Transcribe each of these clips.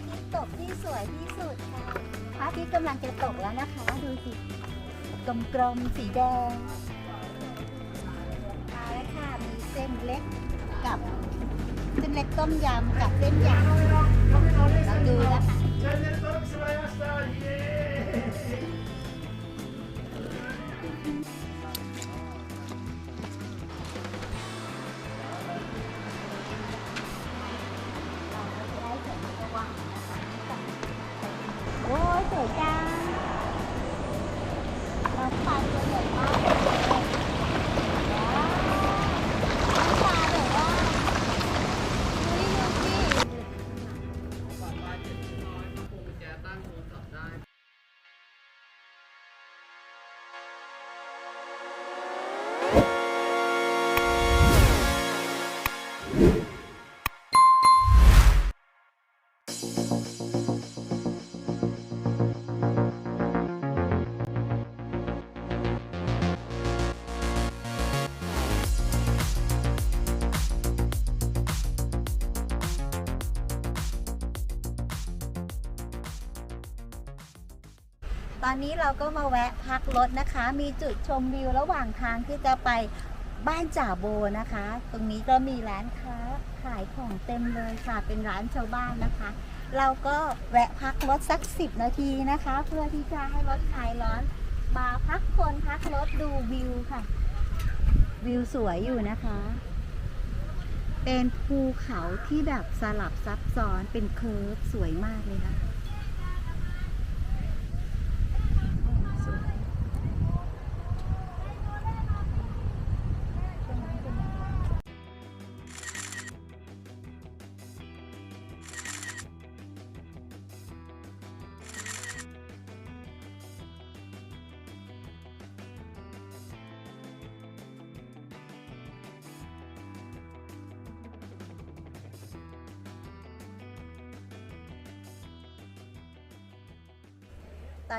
อาทิตย์ตกที่สวยที่สุดค่ะพระอาทิตย์กำลังจะตกแล้วนะคะ ดูสิกลมๆสีแดงมาแล้วค่ะมีเส้นเล็กกับเส้นเล็กต้มยำกับเส้นใหญ่ลองดูนะคะ นี้เราก็มาแวะพักรถนะคะ มีจุดชมวิวระหว่างทางที่จะไปบ้านจ่าโบนะคะ ตรงนี้ก็มีร้านค้าขายของเต็มเลยค่ะ เป็นร้านชาวบ้านนะคะ เราก็แวะพักรถสักสิบนาทีนะคะ เพื่อที่จะให้รถคลายร้อน มาพักคนพักรถดูวิวค่ะ วิวสวยอยู่นะคะ เป็นภูเขาที่แบบสลับซับซ้อนเป็นเคิร์ฟสวยมากเลยค่ะ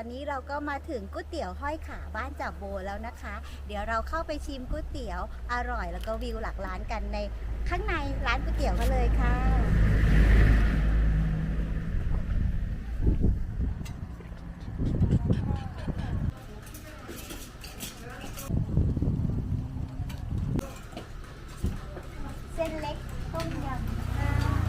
อนนี้เราก็มาถึงก๋วยเตี๋ยวห้อยขาบ้านจับโบแล้วนะคะ เดี๋ยวเราเข้าไปชิมก๋วยเตี๋ยวอร่อย แล้วก็วิวหลักร้านกันในข้างในร้านก๋วยเตี๋ยวกันเลยค่ะ เส้นเล็กต้มยำค่ะ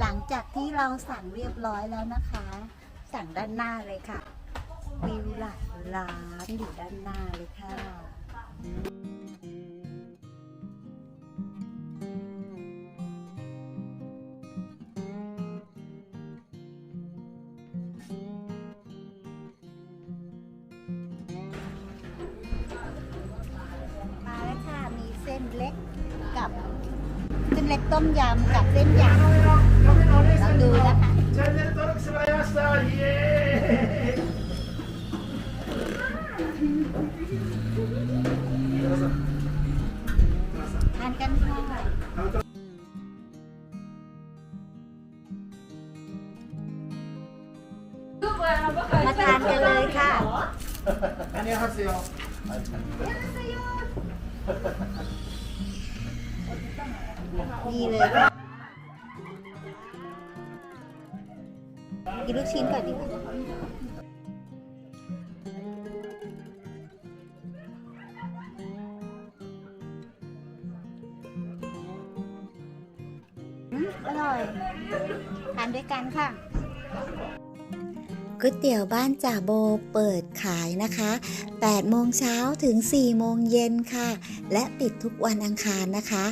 หลังจากที่เราสั่ งเรียบร้อยแล้วนะคะ สั่งด้านหน้าเลยค่ะวิวหลักร้านอยู่ด้านหน้าเลยค่ะมาแล้วค่ะมีเส้นเล็กกับเส้นเล็กต้มยำกับเส้นใหญ่ลองดูนะคะ チャンネル登録してもらいましたイエーイ ทานกันค่ะมาทานกันเลยค่ะ 何を発よ นี่เลยค่ะ กินลูกชิ้นก่อนดีกว่าอืมอร่อย ทานด้วยกันค่ะก๋วยเตี๋ยวบ้านจ่าโบเปิดขายนะคะ 8 โมงเช้าถึง 4 โมงเย็นค่ะ และปิดทุกวันอังคารนะคะ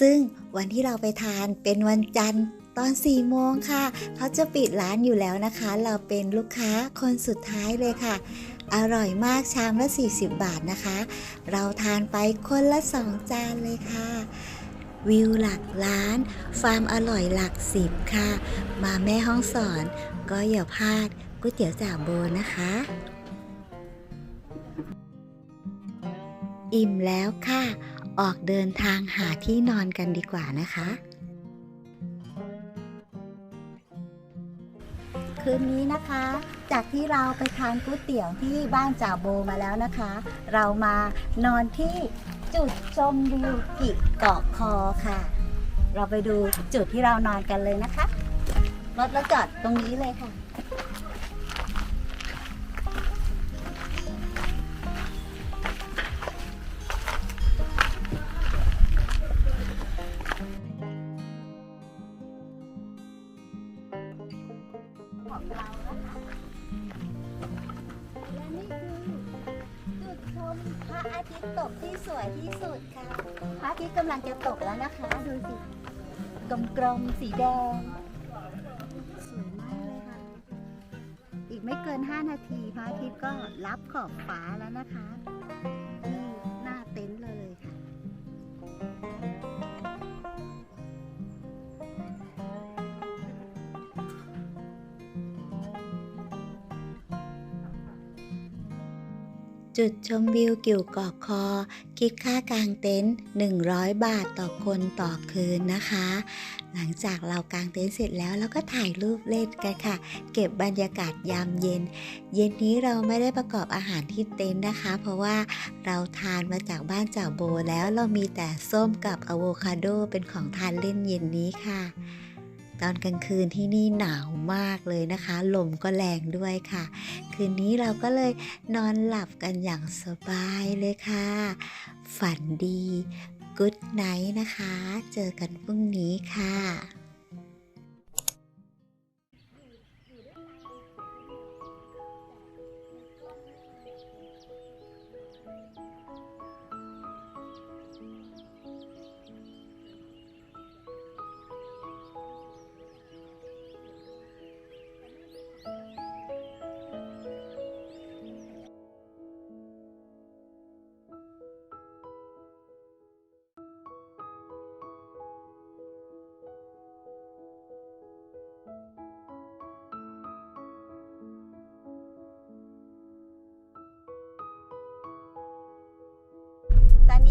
ซึ่งวันที่เราไปทานเป็นวันจันทร์ ตอน4โมงค่ะ เขาจะปิดร้านอยู่แล้วนะคะ เราเป็นลูกค้าคนสุดท้ายเลยค่ะ อร่อยมากชามละ 40 บาทนะคะ เราทานไปคนละ 2 จานเลยค่ะ วิวหลักล้านฟาร์มอร่อยหลักสิบค่ะ มาแม่ห้องสอน ก็อย่าพลาดก๋วยเตี๋ยวจ่าโบนะคะอิ่มแล้วค่ะ ออกเดินทางหาที่นอนกันดีกว่านะคะ คืนนี้นะคะ จากที่เราไปทานก๋วยเตี๋ยวที่บ้านจ่าโบมาแล้วนะคะ เรามานอนที่จุดชมวิวกิเกาะคอค่ะ เราไปดูจุดที่เรานอนกันเลยนะคะรถเราจอดตรงนี้เลยค่ะ็รับขอบฟ้าแล้วนะคะ จุดชมวิวกิ่วเกาะคอ คิดค่ากางเต็นท์100 บาทต่อคนต่อคืนนะคะ หลังจากเรากางเต็นท์เสร็จแล้วเราก็ถ่ายรูปเล่นกันค่ะ เก็บบรรยากาศยามเย็น เย็นนี้เราไม่ได้ประกอบอาหารที่เต็นท์นะคะ เพราะว่าเราทานมาจากบ้านจ่าโบแล้วเรามีแต่ส้มกับอะโวคาโดเป็นของทานเล่นเย็นนี้ค่ะ ตอนกลางคืนที่นี่หนาวมากเลยนะคะ ลมก็แรงด้วยค่ะ คืนนี้เราก็เลยนอนหลับกันอย่างสบายเลยค่ะ ฝันดีกุ๊ดไนท์นะคะ เจอกันพรุ่งนี้ค่ะ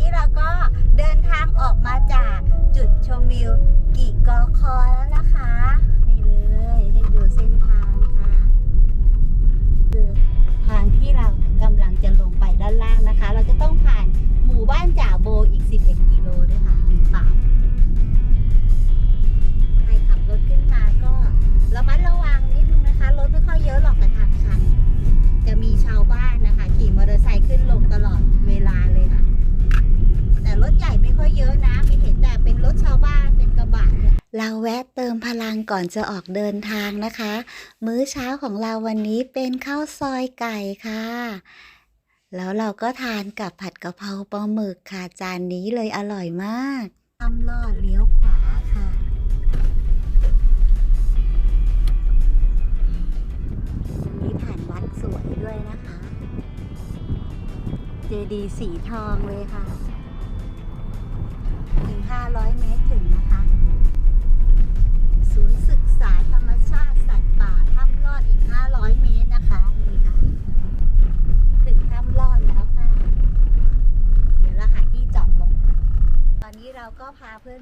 นี้เราก็เดินทางออกมาจากจุดชมวิวกิกอคอแล้วนะคะ นี่เลยให้ดูเส้นทาง ก่อนจะออกเดินทางนะคะ มื้อเช้าของเราวันนี้เป็นข้าวซอยไก่ค่ะ แล้วเราก็ทานกับผัดกะเพราปลาหมึกค่ะ จานนี้เลยอร่อยมากทำลอดเลี้ยวขวาค่ะนี้ผ่านวัดสวยด้วยนะคะ เจดีสีทองเลยค่ะถึง500เมตรถึง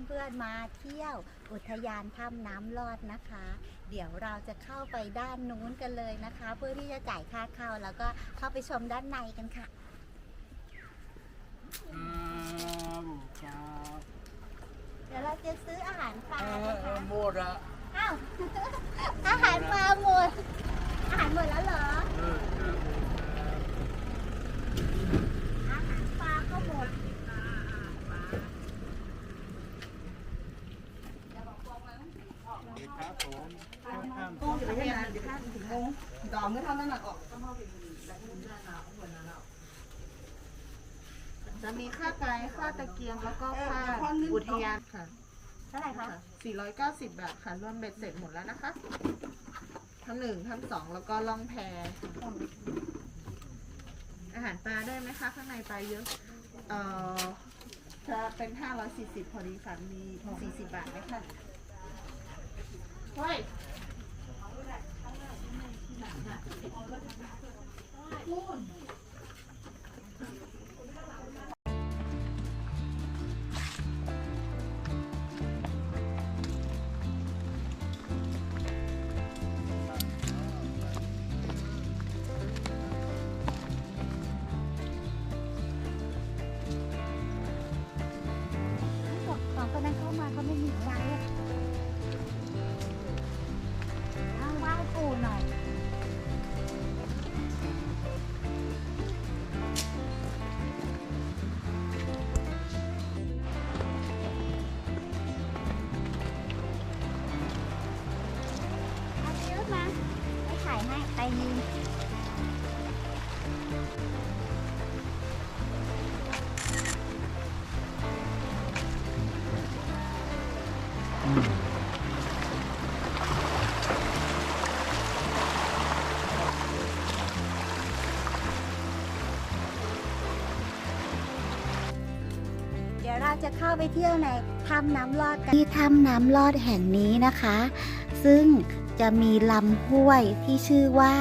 เพื่อนๆมาเที่ยวอุทยานถ้ำน้ำลอดนะคะ เดี๋ยวเราจะเข้าไปด้านนู้นกันเลยนะคะ เพื่อที่จะจ่ายค่าเข้าแล้วก็เข้าไปชมด้านในกันค่ะเดี๋ยวเราจะซื้ออาหารปลานะคะหมดอะอ้าวอาหารปลาหมดอาหารหมดแล้วเหรอ อาหารปลาก็หมด ครับผม ข้อยู่ไม่นานเดี๋ยวข้ามถึงโมงต่อเมื่อเท่านั้นหนักออกจะมีค่าไกด์ค่าตะเกียงแล้วก็ค่าอุทยานค่ะเท่าไหร่คะ490 บาทค่ะรวมเบ็ดเสร็จหมดแล้วนะคะ ทั้งหนึ่งทั้งสองแล้วก็ล่องแพอาหารปลาได้ไหมคะข้างในปลาเยอะเอ่อจะเป็น 540 พอดีค่ะมี40 บาทไหมคะเฮ้ย นู่น จะเข้าไปเที่ยวในถ้ำน้ำลอดกันที่ถ้ำน้ำลอดแห่งนี้นะคะ ซึ่งจะมีลำห้วยที่ชื่อว่า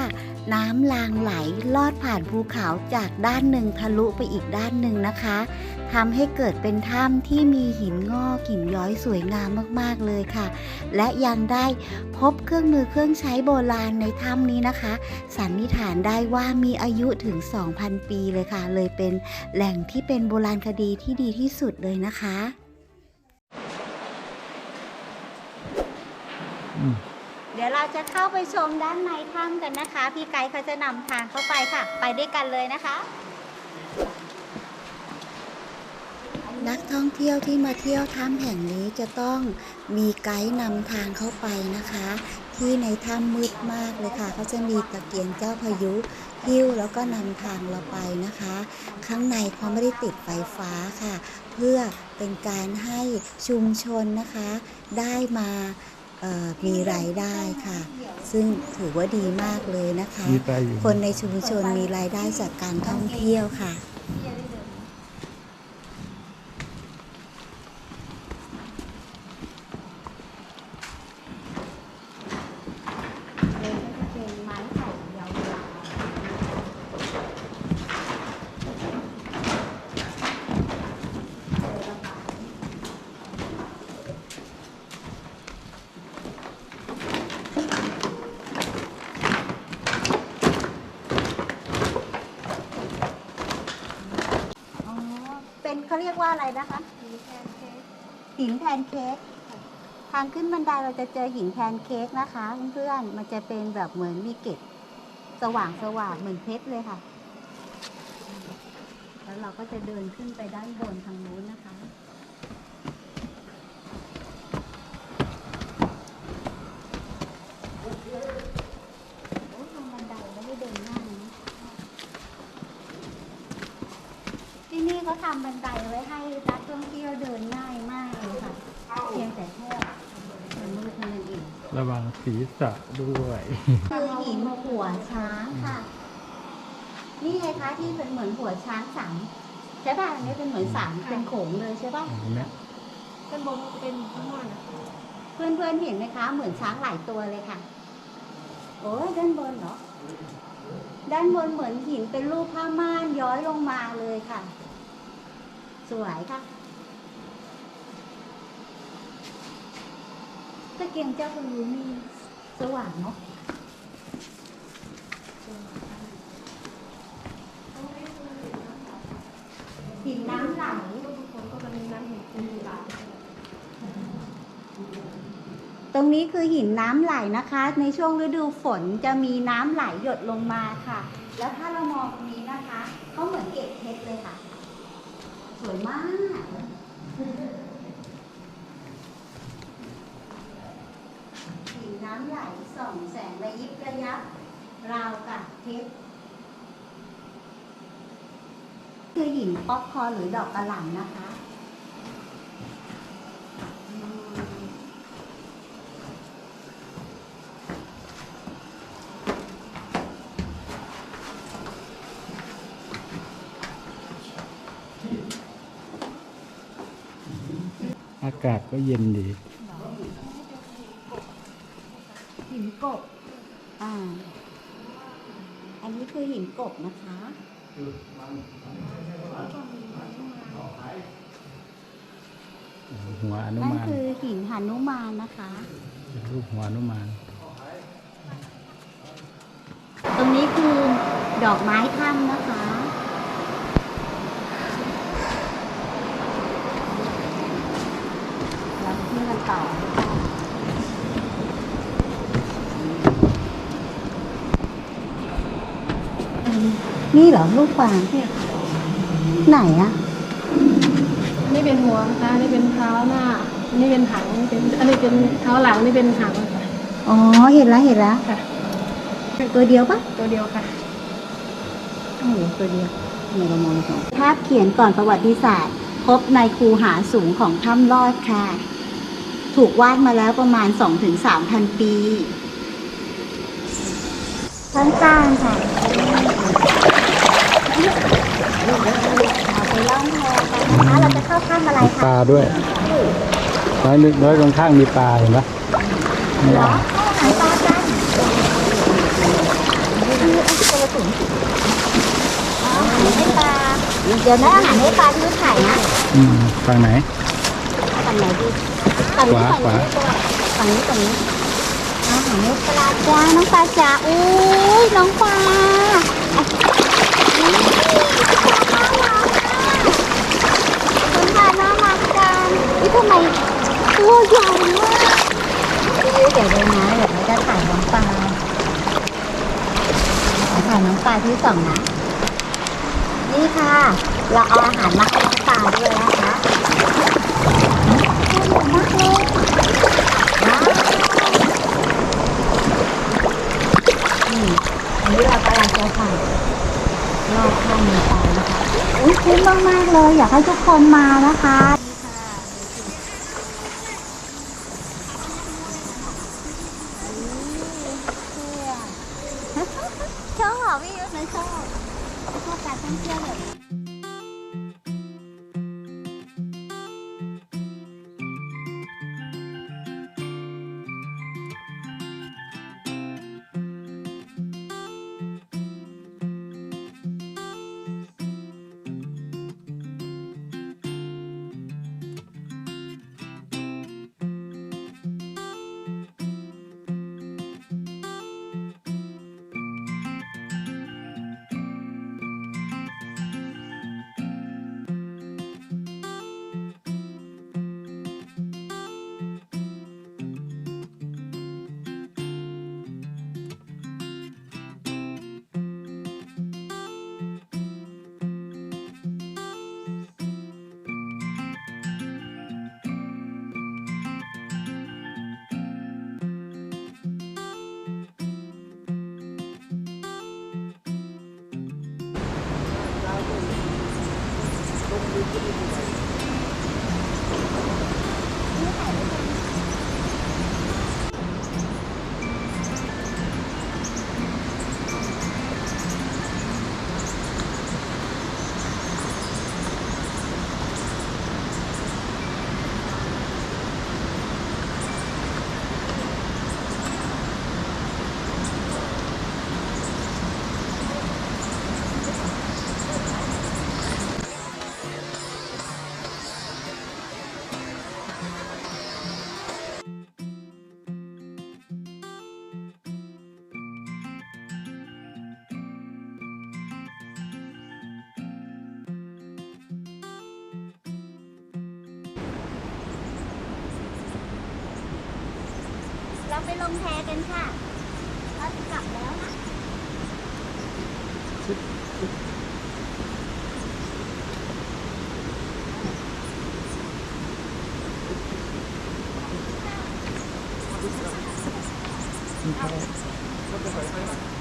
น้ำลางไหลลอดผ่านภูเขาจากด้านหนึ่งทะลุไปอีกด้านหนึ่งนะคะ ทำให้เกิดเป็นถ้ำที่มีหินงอกหินย้อยสวยงามมากๆเลยค่ะ และยังได้พบเครื่องมือเครื่องใช้โบราณในถ้ำนี้นะคะ สันนิษฐานได้ว่ามีอายุถึง 2,000 ปีเลยค่ะ เลยเป็นแหล่งที่เป็นโบราณคดีที่ดีที่สุดเลยนะคะอืมเดี๋ยวเราจะเข้าไปชมด้านในถ้ำกันนะคะ พี่ไกด์เขาจะนำทางเข้าไปค่ะ ไปด้วยกันเลยนะคะ นักท่องเที่ยวที่มาเที่ยวถ้ำแห่งนี้จะต้องมีไกด์นำทางเข้าไปนะคะ ที่ในถ้ำมืดมากเลยค่ะเขาจะมีตะเกียงเจ้าพายุหิ้วแล้วก็นำทางเราไปนะคะ ข้างในเขาไม่ได้ติดไฟฟ้าค่ะ เพื่อเป็นการให้ชุมชนนะคะ ได้มาเอ่อมีรายได้ค่ะ ซึ่งถือว่าดีมากเลยนะคะมีไปอยู่คนในชุมชนมีรายได้จากการท่องเที่ยวค่ะ อ๋อ เป็นเขาเรียกว่าอะไรนะคะ หินแพนเค้กทางขึ้นบันไดเราจะเจอหินแพนเค้กนะคะเพื่อนๆมันจะเป็นแบบเหมือนมีเกล็ดสว่างสว่างเหมือนเพชรเลยค่ะ แล้วเราก็จะเดินขึ้นไปด้านบนทางนู้นนะคะ โอ้ทางบันไดไม่ได้เดินง่ายนะ ที่นี่เขาทำบันไดไว้ให้นักท่องเที่ยวเดินง่ายมากเลยค่ะ เพียงแต่แค่มันมืดเท่านั้นเองระวังศีรษะด้วยคือหินหัวช้างค่ะ นี่ไงคะที่เป็นเหมือนหัวช้างสามใช่ป่ะอันนี้เป็นเหมือนสามเป็นโขงเลยใช่ป่ะเห็นไหมเป็นบนเป็นข้างบนนะคะเพื่อนเพื่อนๆเห็นไหมคะ เหมือนช้างหลายตัวเลยค่ะ โอ้ยด้านบนเหรอด้านบนเหมือนหินเป็นรูปผ้าม่านย้อยลงมาเลยค่ะ สวยค่ะตะเกียงเจ้าพายุนี่สว่างเนาะหินน้ำไหลตรงนี้คือหินน้ำไหลนะคะ ในช่วงฤดูฝนจะมีน้ำไหลหยดลงมาค่ะ แล้วถ้าเรามองตรงนี้นะคะเขาเหมือนเกล็ดเพชรเลยค่ะ สวยมากหินน้ำไหลส่องแสงระยิบระยับ ราวกับเพชรคือหญิงป๊อปคอร์หรือดอกกระหล่ำนะคะากาศก็เย็นดีหินกบ อ่า อันนี้คือหินกบนะคะหัวอนุนั่นมานคือหินหนุมานนะคะรูปหัวอนุมาน ตรงนี้คือดอกไม้ถ้ำนะคะ เราไปเที่ยวกันต่อ นี่เหรอลูกกวางไหนอะอันนี้เป็นหัวนะคะอันนี้เป็นเท้าหน้าอันนี้เป็นหางอันนี้เป็นอันนี้เป็นเท้าหลังอันนี่เป็นหางค่ะอ๋อเห็นแล้วเห็นแล้วค่ะ ตัวเดียวปะตัวเดียวค่ะโอ้โหตัวเดียวในเรามองสองภาพเขียนก่อนประวัติศาสตร์ พบในคูหาสูงของถ้ำลอดค่ะ ถูกวาดมาแล้วประมาณ 2-3,000 ปีข้างใต้ค่ะเรา ไปล่องแพกันนะคะเราจะเข้าข้ามอะไรมีปคะลาด้วยร้อยนึงร้อยตรงข้างมีปลาเห็นปะไม่เหรอเอาข้ามปลากันนี่อันตัวละถุงอาหารให้ปลาเดี๋ยวนะอาหารให้ปลาที่ถ่ายนะอืมฝั่งไหน ฝั่งไหนดีฝั่งนี้ขวา ฝั่งนี้ฝั่งนี้อาหารให้ปลาจ้าน้องปลาจ๋าอุ้ยน้องปลาคน ทานน่ารักจังอุ้ยทำไมตัวใหญ่มากเดี๋ยวเลยนะเดี๋ยวเราจะถ่ายน้องปลาถ่ายน้องปลาที่สองนะ นี่ค่ะ เราเอาอาหารมาให้น้องปลาด้วยนะคะตัวใหญ่มากเลยว้าอืมอันนี้เรากำลังจะถ่าย รอบข้างมีปลานะคะอุ้ยคุ้มมากๆเลย อยากให้ทุกคนมานะคะ เราไปลงแพกันค่ะเราจะกลับแล้วนะ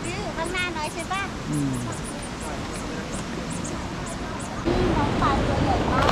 นี่อยู่ข้างหน้าน้อยใช่ปะนี่น้องปลาตัวใหญ่มาก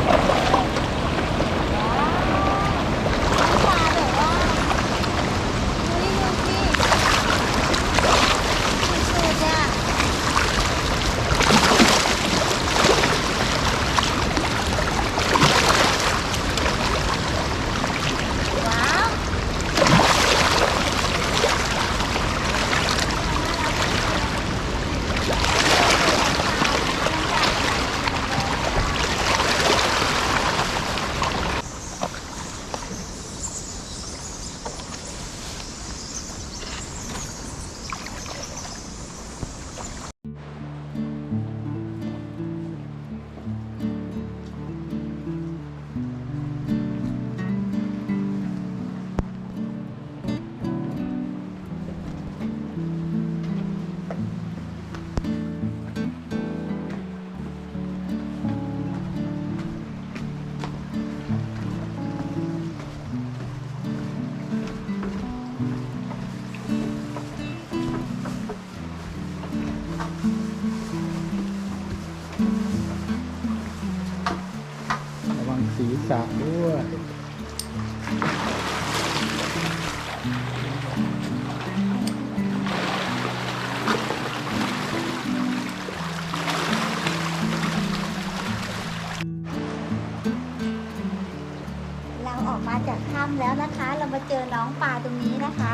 เจอน้องปลาตรงนี้นะคะ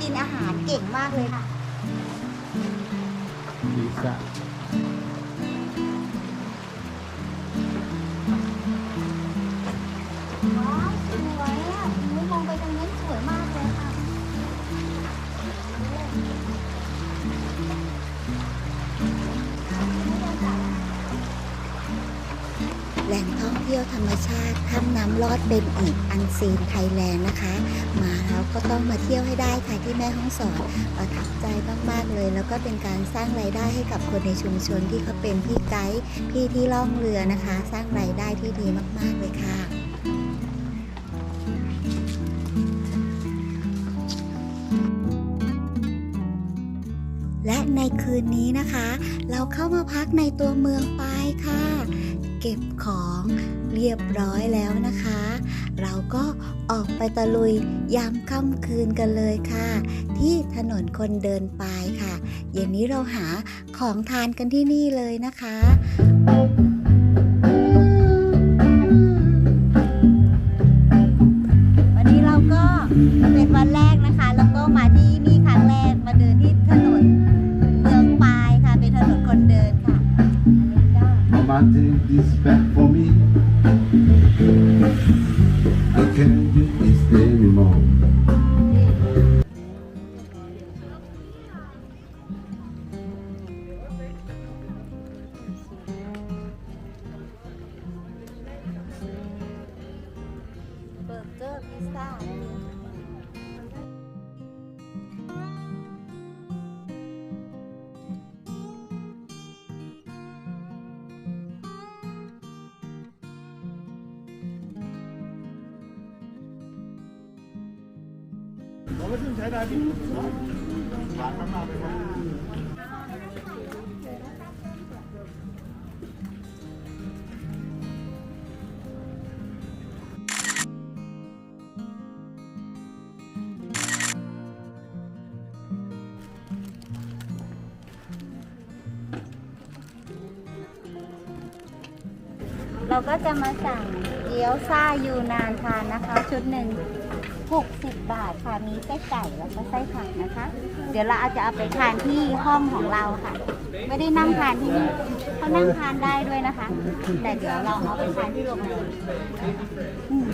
กินอาหารเก่งมากเลยค่ะ ดีสะ เที่ยวธรรมชาติถ้ำน้ำลอดเป็นอีกอันซีนไทยแลนด์นะคะ มาแล้วก็ต้องมาเที่ยวให้ได้ค่ะที่แม่ฮ่องสอนประทับใจมากๆเลย แล้วก็เป็นการสร้างรายได้ให้กับคนในชุมชนที่เขาเป็นพี่ไกด์พี่ที่ล่องเรือนะคะ สร้างรายได้ที่ดีมากๆเลยค่ะและในคืนนี้นะคะ เราเข้ามาพักในตัวเมืองปายค่ะ เก็บของเรียบร้อยแล้วนะคะ เราก็ออกไปตะลุยยามค่ำคืนกันเลยค่ะ ที่ถนนคนเดินปายค่ะ เย็นนี้เราหาของทานกันที่นี่เลยนะคะวันนี้เราก็เป็นวันแรกนะคะ แล้วก็มาที่ take this back for me. I can't do this anymore? เบ เราก็จะมาสั่งเกี๊ยวซ่ายูนานทานนะคะ ชุดหนึ่ง 60 บาทค่ะ มีไส้ไก่แล้วก็ไส้ผักนะคะ เดี๋ยวเราอาจจะเอาไปทานที่ห้องของเราค่ะ ไม่ได้นั่งทานที่นี่เขานั่งทานได้ด้วยนะคะ แต่เดี๋ยวเราเอาไปทานที่โรงแรมอืม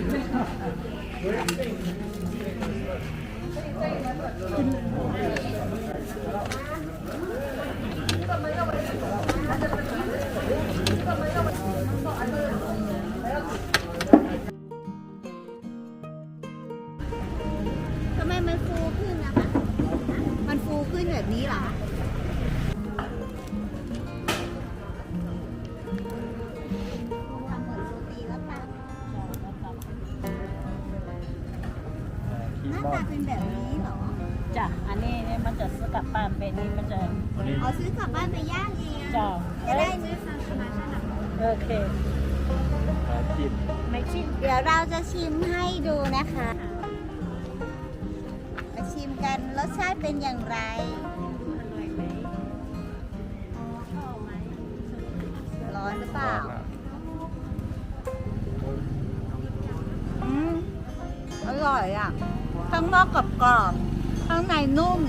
กลับบ้านไปย่างเองจ้ะจะได้เนื้อสันมาขนาดโอเคไม่ชิมเดี๋ยวเราจะชิมให้ดูนะคะ มาชิมกันรสชาติเป็นอย่างไรร้อนหรือเปล่าอืมอร่อยอะ ข้างนอกกรอบๆข้างในนุ่ม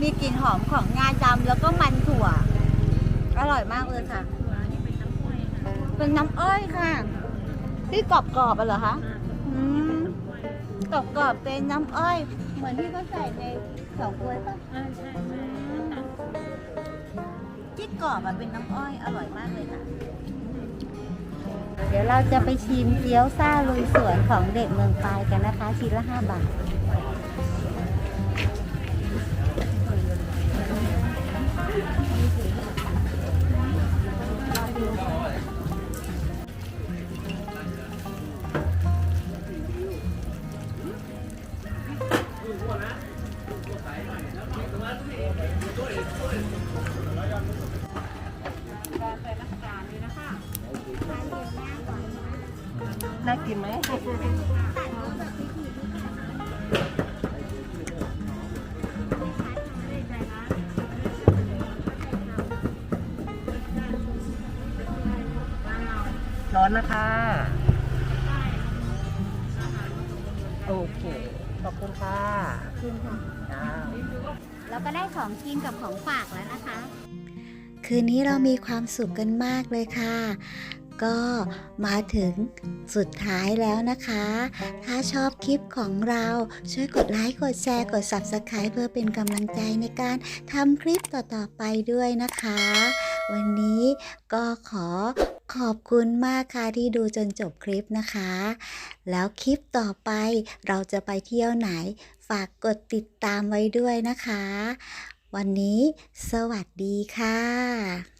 มีกลิ่นหอมของงาดำแล้วก็มันถั่ว อร่อยมากเลยค่ะ เป็นน้ำอ้อยค่ะ ที่กรอบๆอะเหรอคะอืมกรอบๆเป็นน้ำอ้อย เหมือนที่เขาใส่ในเฉาก๊วยป่ะที่กรอบอะเป็นน้ำอ้อยอร่อยมากเลยค่ะ เดี๋ยวเราจะไปชิมเกี๊ยวซ่าลุยสวนของเด็กเมืองปายกันนะคะชิ้นละ5บาท ค่ะแล้วก็ได้ของกินกับของฝากแล้วนะคะ คืนนี้เรามีความสุขกันมากเลยค่ะ ก็มาถึงสุดท้ายแล้วนะคะ ถ้าชอบคลิปของเราช่วยกดไลค์ กดแชร์ กด Subscribe เพื่อเป็นกำลังใจในการทำคลิปต่อๆไปด้วยนะคะ วันนี้ก็ขอ ขอบคุณมากค่ะที่ดูจนจบคลิปนะคะ แล้วคลิปต่อไปเราจะไปเที่ยวไหน ฝากกดติดตามไว้ด้วยนะคะ วันนี้สวัสดีค่ะ